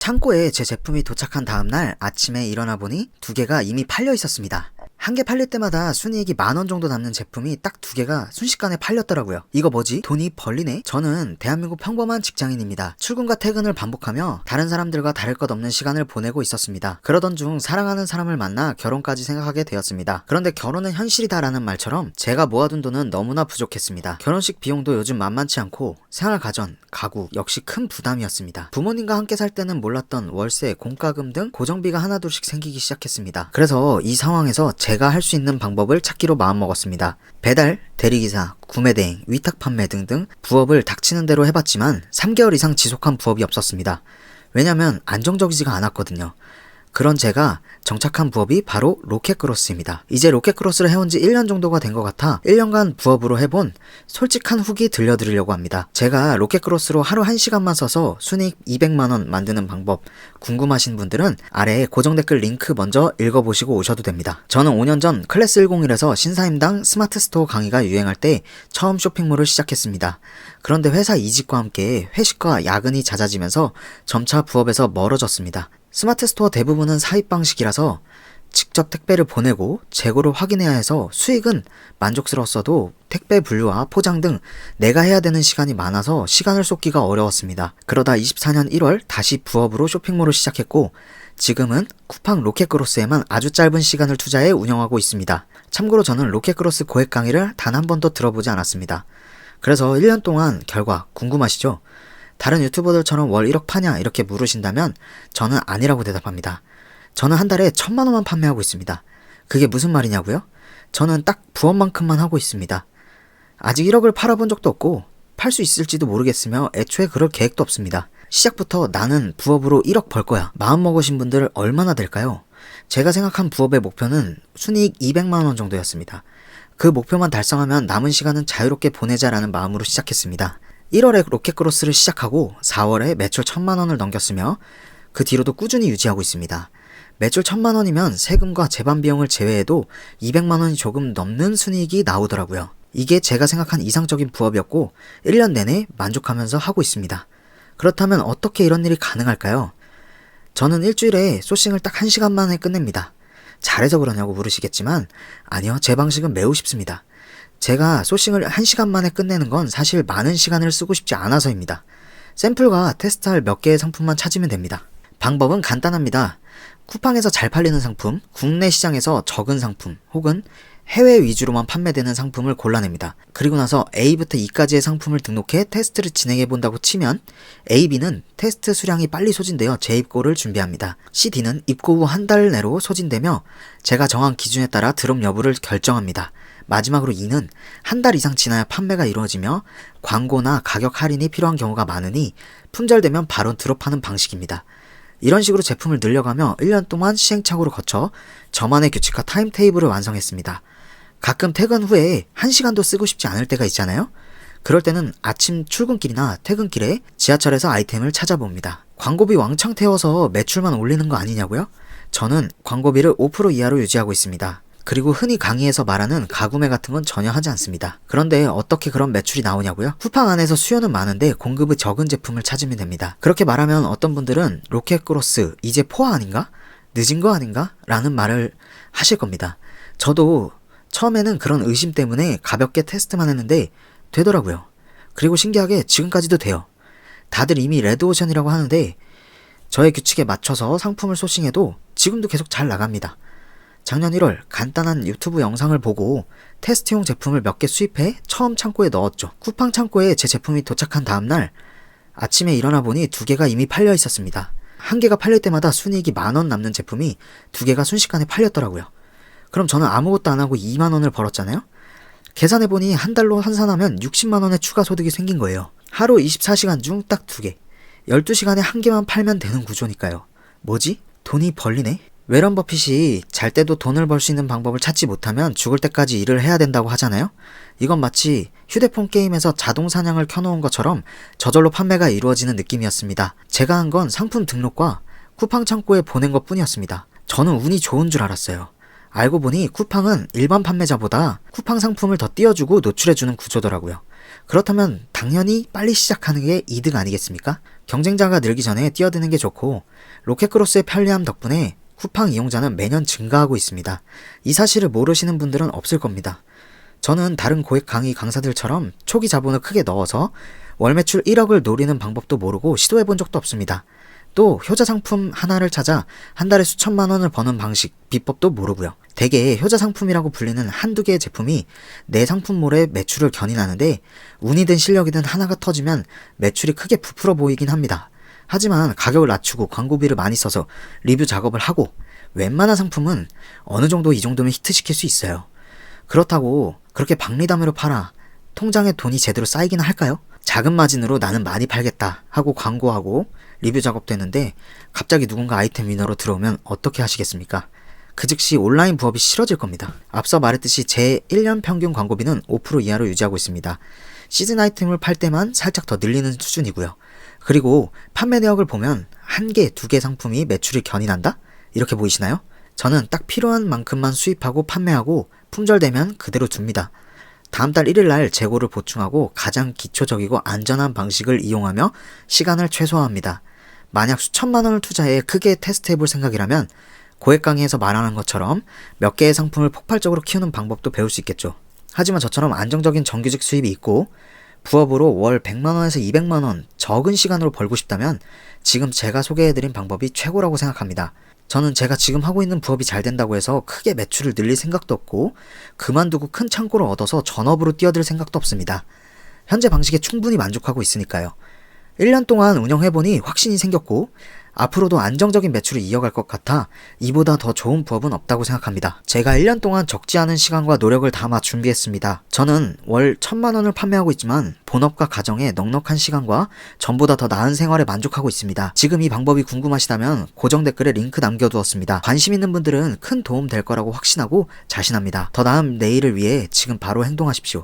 창고에 제 제품이 도착한 다음날 아침에 일어나 보니 두 개가 이미 팔려 있었습니다. 한 개 팔릴 때마다 순이익이 만 원 정도 남는 제품이 딱 두 개가 순식간에 팔렸더라고요. 이거 뭐지? 돈이 벌리네? 저는 대한민국 평범한 직장인입니다. 출근과 퇴근을 반복하며 다른 사람들과 다를 것 없는 시간을 보내고 있었습니다. 그러던 중 사랑하는 사람을 만나 결혼까지 생각하게 되었습니다. 그런데 결혼은 현실이다라는 말처럼 제가 모아둔 돈은 너무나 부족했습니다. 결혼식 비용도 요즘 만만치 않고 생활 가전, 가구 역시 큰 부담이었습니다. 부모님과 함께 살 때는 몰랐던 월세, 공과금 등 고정비가 하나둘씩 생기기 시작했습니다. 그래서 이 상황에서 제가 할 수 있는 방법을 찾기로 마음먹었습니다. 배달, 대리기사, 구매대행, 위탁 판매 등등 부업을 닥치는 대로 해봤지만 3개월 이상 지속한 부업이 없었습니다. 왜냐면 안정적이지가 않았거든요. 그런 제가 정착한 부업이 바로 로켓크로스입니다. 이제 로켓크로스를 해온 지 1년 정도가 된 것 같아 1년간 부업으로 해본 솔직한 후기 들려드리려고 합니다. 제가 로켓크로스로 하루 1시간만 써서 순이익 200만원 만드는 방법 궁금하신 분들은 아래에 고정 댓글 링크 먼저 읽어보시고 오셔도 됩니다. 저는 5년 전 클래스 101에서 신사임당 스마트 스토어 강의가 유행할 때 처음 쇼핑몰을 시작했습니다. 그런데 회사 이직과 함께 회식과 야근이 잦아지면서 점차 부업에서 멀어졌습니다. 스마트 스토어 대부분은 사입 방식이라서 직접 택배를 보내고 재고를 확인해야 해서 수익은 만족스러웠어도 택배 분류와 포장 등 내가 해야 되는 시간이 많아서 시간을 쏟기가 어려웠습니다. 그러다 24년 1월 다시 부업으로 쇼핑몰을 시작했고 지금은 쿠팡 로켓크로스에만 아주 짧은 시간을 투자해 운영하고 있습니다. 참고로 저는 로켓크로스 고액 강의를 단 한 번도 들어보지 않았습니다. 그래서 1년 동안 결과 궁금하시죠? 다른 유튜버들처럼 월 1억 파냐 이렇게 물으신다면 저는 아니라고 대답합니다. 저는 한 달에 천만 원만 판매하고 있습니다. 그게 무슨 말이냐고요? 저는 딱 부업만큼만 하고 있습니다. 아직 1억을 팔아본 적도 없고 팔 수 있을지도 모르겠으며 애초에 그럴 계획도 없습니다. 시작부터 나는 부업으로 1억 벌 거야. 마음 먹으신 분들 얼마나 될까요? 제가 생각한 부업의 목표는 순이익 200만 원 정도였습니다. 그 목표만 달성하면 남은 시간은 자유롭게 보내자라는 마음으로 시작했습니다. 1월에 로켓크로스를 시작하고 4월에 매출 1000만 원을 넘겼으며 그 뒤로도 꾸준히 유지하고 있습니다. 매출 1000만 원이면 세금과 재반 비용을 제외해도 200만 원이 조금 넘는 순이익이 나오더라고요. 이게 제가 생각한 이상적인 부업이었고 1년 내내 만족하면서 하고 있습니다. 그렇다면 어떻게 이런 일이 가능할까요? 저는 일주일에 소싱을 딱 1시간 만에 끝냅니다. 잘해서 그러냐고 물으시겠지만 아니요 제 방식은 매우 쉽습니다. 제가 소싱을 1시간 만에 끝내는 건 사실 많은 시간을 쓰고 싶지 않아서입니다. 샘플과 테스트할 몇 개의 상품만 찾으면 됩니다. 방법은 간단합니다. 쿠팡에서 잘 팔리는 상품, 국내 시장에서 적은 상품, 혹은 해외 위주로만 판매되는 상품을 골라냅니다. 그리고 나서 A부터 E까지의 상품을 등록해 테스트를 진행해 본다고 치면 A, B는 테스트 수량이 빨리 소진되어 재입고를 준비합니다. C, D는 입고 후 한 달 내로 소진되며 제가 정한 기준에 따라 드롭 여부를 결정합니다. 마지막으로 E는 한 달 이상 지나야 판매가 이루어지며 광고나 가격 할인이 필요한 경우가 많으니 품절되면 바로 드롭하는 방식입니다. 이런 식으로 제품을 늘려가며 1년 동안 시행착오를 거쳐 저만의 규칙과 타임테이블을 완성했습니다. 가끔 퇴근 후에 1시간도 쓰고 싶지 않을 때가 있잖아요? 그럴 때는 아침 출근길이나 퇴근길에 지하철에서 아이템을 찾아봅니다. 광고비 왕창 태워서 매출만 올리는 거 아니냐고요? 저는 광고비를 5% 이하로 유지하고 있습니다. 그리고 흔히 강의에서 말하는 가구매 같은 건 전혀 하지 않습니다. 그런데 어떻게 그런 매출이 나오냐고요? 쿠팡 안에서 수요는 많은데 공급이 적은 제품을 찾으면 됩니다. 그렇게 말하면 어떤 분들은 로켓크로스 이제 포화 아닌가? 늦은 거 아닌가? 라는 말을 하실 겁니다. 저도 처음에는 그런 의심 때문에 가볍게 테스트만 했는데 되더라고요. 그리고 신기하게 지금까지도 돼요. 다들 이미 레드오션이라고 하는데 저의 규칙에 맞춰서 상품을 소싱해도 지금도 계속 잘 나갑니다. 작년 1월 간단한 유튜브 영상을 보고 테스트용 제품을 몇 개 수입해 처음 창고에 넣었죠. 쿠팡 창고에 제 제품이 도착한 다음날 아침에 일어나 보니 두 개가 이미 팔려 있었습니다. 한 개가 팔릴 때마다 순이익이 만 원 남는 제품이 두 개가 순식간에 팔렸더라고요. 그럼 저는 아무것도 안 하고 2만 원을 벌었잖아요? 계산해보니 한 달로 환산하면 60만 원의 추가 소득이 생긴 거예요. 하루 24시간 중 딱 두 개. 12시간에 한 개만 팔면 되는 구조니까요. 뭐지? 돈이 벌리네? 웨런 버핏이 잘 때도 돈을 벌 수 있는 방법을 찾지 못하면 죽을 때까지 일을 해야 된다고 하잖아요? 이건 마치 휴대폰 게임에서 자동 사냥을 켜놓은 것처럼 저절로 판매가 이루어지는 느낌이었습니다. 제가 한 건 상품 등록과 쿠팡 창고에 보낸 것 뿐이었습니다. 저는 운이 좋은 줄 알았어요. 알고 보니 쿠팡은 일반 판매자보다 쿠팡 상품을 더 띄워주고 노출해주는 구조더라고요. 그렇다면 당연히 빨리 시작하는 게 이득 아니겠습니까? 경쟁자가 늘기 전에 뛰어드는 게 좋고 로켓크로스의 편리함 덕분에 쿠팡 이용자는 매년 증가하고 있습니다. 이 사실을 모르시는 분들은 없을 겁니다. 저는 다른 고액 강의 강사들처럼 초기 자본을 크게 넣어서 월 매출 1억을 노리는 방법도 모르고 시도해 본 적도 없습니다. 또 효자 상품 하나를 찾아 한 달에 수천만 원을 버는 방식, 비법도 모르고요. 대개 효자 상품이라고 불리는 한두 개의 제품이 내 상품몰의 매출을 견인하는데 운이든 실력이든 하나가 터지면 매출이 크게 부풀어 보이긴 합니다. 하지만 가격을 낮추고 광고비를 많이 써서 리뷰 작업을 하고 웬만한 상품은 어느 정도 이 정도면 히트시킬 수 있어요. 그렇다고 그렇게 박리담으로 팔아 통장에 돈이 제대로 쌓이기는 할까요? 작은 마진으로 나는 많이 팔겠다 하고 광고하고 리뷰 작업되는데 갑자기 누군가 아이템 위너로 들어오면 어떻게 하시겠습니까? 그 즉시 온라인 부업이 싫어질 겁니다. 앞서 말했듯이 제 1년 평균 광고비는 5% 이하로 유지하고 있습니다. 시즌 아이템을 팔 때만 살짝 더 늘리는 수준이고요. 그리고 판매 내역을 보면 한 개, 두 개 상품이 매출이 견인한다? 이렇게 보이시나요? 저는 딱 필요한 만큼만 수입하고 판매하고 품절되면 그대로 둡니다. 다음 달 1일 날 재고를 보충하고 가장 기초적이고 안전한 방식을 이용하며 시간을 최소화합니다. 만약 수천만 원을 투자해 크게 테스트해 볼 생각이라면 고액 강의에서 말하는 것처럼 몇 개의 상품을 폭발적으로 키우는 방법도 배울 수 있겠죠. 하지만 저처럼 안정적인 정규직 수입이 있고 부업으로 월 100만 원에서 200만 원 적은 시간으로 벌고 싶다면 지금 제가 소개해드린 방법이 최고라고 생각합니다. 저는 제가 지금 하고 있는 부업이 잘 된다고 해서 크게 매출을 늘릴 생각도 없고 그만두고 큰 창고를 얻어서 전업으로 뛰어들 생각도 없습니다. 현재 방식에 충분히 만족하고 있으니까요. 1년 동안 운영해보니 확신이 생겼고 앞으로도 안정적인 매출을 이어갈 것 같아 이보다 더 좋은 부업은 없다고 생각합니다. 제가 1년 동안 적지 않은 시간과 노력을 담아 준비했습니다. 저는 월 1000만 원을 판매하고 있지만 본업과 가정에 넉넉한 시간과 전보다 더 나은 생활에 만족하고 있습니다. 지금 이 방법이 궁금하시다면 고정 댓글에 링크 남겨두었습니다. 관심 있는 분들은 큰 도움 될 거라고 확신하고 자신합니다. 더 나은 내일을 위해 지금 바로 행동하십시오.